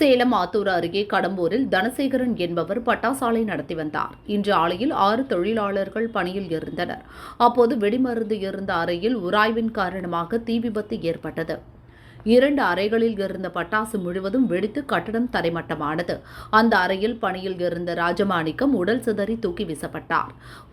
சேலம் ஆத்தூர் அருகே கடம்பூரில் தனசேகரன் என்பவர் பட்டாசாலை நடத்தி வந்தார். இன்று ஆலையில் ஆறு தொழிலாளர்கள் பணியில் இருந்தனர். அப்போது வெடிமருந்து இருந்த அறையில் உராய்வின் காரணமாக தீ விபத்து ஏற்பட்டது. இரண்டு அறைகளில் இருந்த பட்டாசு முழுவதும் வெடித்து கட்டடம் தரைமட்டமானது. அந்த அறையில் பணியில் இருந்த ராஜமாணிக்கம் உடல் சிதறி தூக்கி வீசப்பட்டார்.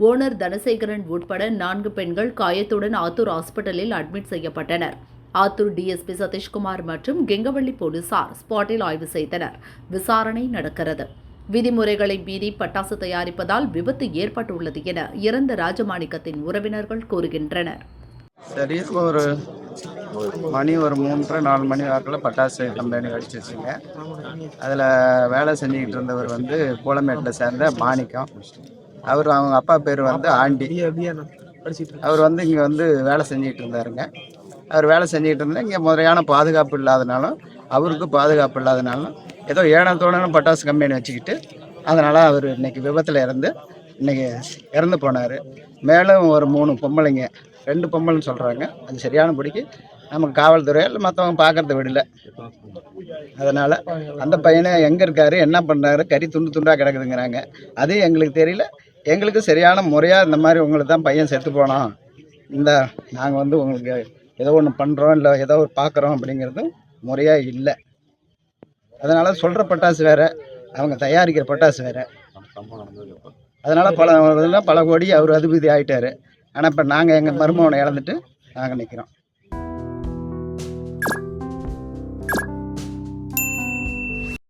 ஓனர் தனசேகரன் உட்பட நான்கு பெண்கள் காயத்துடன் ஆத்தூர் ஹாஸ்பிட்டலில் அட்மிட் செய்யப்பட்டனர். ஆத்தூர் டிஎஸ்பி சதீஷ்குமார் மற்றும் கெங்கவள்ளி போலீசார் ஸ்பாட்டில் ஆய்வு செய்தனர். விசாரணை நடக்கிறது. விதிமுறைகளை மீறி பட்டாசு தயாரிப்பதால் விபத்து ஏற்பட்டுள்ளது என இறந்த ராஜமாணிக்கத்தின் உறவினர்கள் கூறுகின்றனர். சரி ஒரு மணி ஒரு மூன்றரை நாலு மணி வாக்கில் பட்டாசு கம்பெனி வெடிச்சிச்சுங்க அதில் வேலை செஞ்சுக்கிட்டு இருந்தவர் வந்து கோலமேட்டில் சேர்ந்த மாணிக்கம். அவர் அவங்க அப்பா பேர் வந்து ஆண்டி. அவர் வந்து இங்கே வந்து வேலை செஞ்சுக்கிட்டு இருந்தாருங்க. அவர் வேலை செஞ்சுக்கிட்டு இருந்தால் இங்கே முறையான பாதுகாப்பு இல்லாதனாலும் அவருக்கு பாதுகாப்பு இல்லாதனாலும் ஏதோ ஏனத்தோடனும் பட்டாசு கம்பெனி வச்சுக்கிட்டு அதனால் அவர் இன்னைக்கு விபத்தில் இறந்து இன்னைக்கு இறந்து போனார். மேலும் ஒரு மூணு பொம்பளைங்க ரெண்டு பொம்பளைன்னு சொல்கிறாங்க அது சரியான படிக்கு. நமக்கு காவல்துறை இல்லை மற்றவங்க பார்க்குறத விடல. அதனால் அந்த பையனை எங்கே இருக்காரு என்ன பண்ணுறாரு கறி துண்டு துண்டாக கிடக்குதுங்கிறாங்க. அது எங்களுக்கு தெரியல. எங்களுக்கு சரியான முறையாக இந்த மாதிரி உங்களுக்கு தான் பையன் செத்து போனோம் இந்த நாங்கள் வந்து உங்களுக்கு ஏதோ ஒன்று பண்ணுறோம் இல்லை ஏதோ ஒரு பார்க்குறோம் அப்படிங்கிறது முறையாக இல்லை. அதனால் சொல்கிற பட்டாசு வேறு அவங்க தயாரிக்கிற பட்டாசு வேறு. அதனால் பல பல கோடி அவர் அதிபதி ஆகிட்டாரு ஆனால் இப்போ நாங்கள் எங்கள் மருமகனை இழந்துட்டு நாங்கள் நிற்கிறோம்